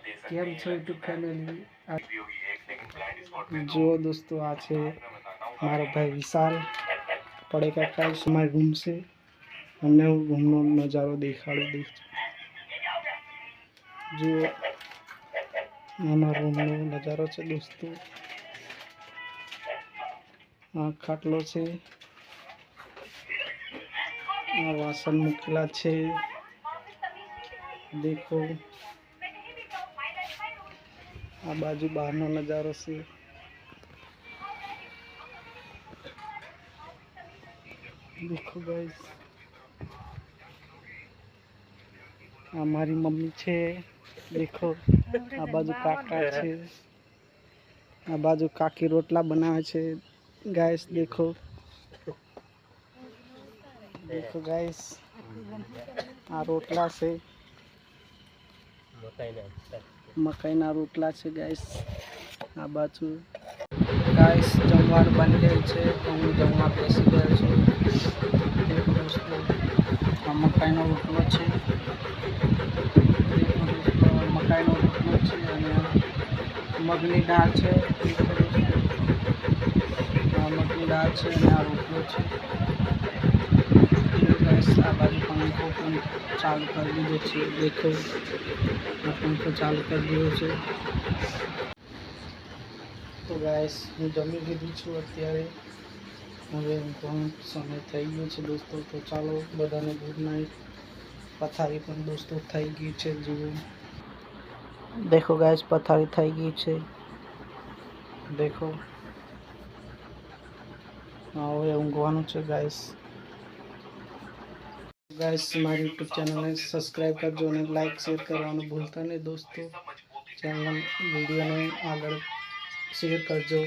કેમ છો YouTube family જો દોસ્તો આ છે મારો ભાઈ વિશાલ પડે કાકા મારી રૂમ છે અમને હું રૂમનો નજારો દેખાડું દઈશ જો આ રૂમનો નજારો છે દોસ્તો આ ખાટલો છે આ વાસણ મૂકેલા છે દેખો આ બાજુ બહારનો નજારો છે. દેખો ગાઈસ આ મારી મમ્મી છે. દેખો, આ બાજુ કાકા છે. આ બાજુ કાકી રોટલા બનાવે છે. ગાઈસ દેખો. દેખો ગાઈસ આ રોટલા છે. મકાઈના રોટલા. છે ગાઈસ આ બાજુ ગાઈસ જમવાનું બની ગયું છે. તો હું જમવા બેસી ગયો છું. આ મકાઈનો રોટલો છે. મકાઈનો રોટલો છે અને મગની દાળ છે. મગની દાળ છે અને આ રોટલો છે. ગાઈસ આ બાજુ પંખો પણ ચાલુ કરી દીધો છે દેખો આ પંખો ચાલુ કરી દીધો છે તો ગાઈસ હું જમી લીધું છું અત્યારે હવે ઘણો સમય થઈ ગયો છે દોસ્તો તો ચાલો બધાને ગુડ નાઇટ પથારી પણ દોસ્તો થઈ ગઈ છે જુઓ દેખો ગાઈસ પથારી થઈ ગઈ છે દેખો હવે ઊંઘવાનું છે ગાઈસ ગાઈસ મારી યુટ્યુબ ચેનલને સબસ્ક્રાઈબ કરજો અને લાઇક શેર કરવાનું ભૂલતા નહીં દોસ્તો ચેનલ વિડીયોને આગળ શેર કરજો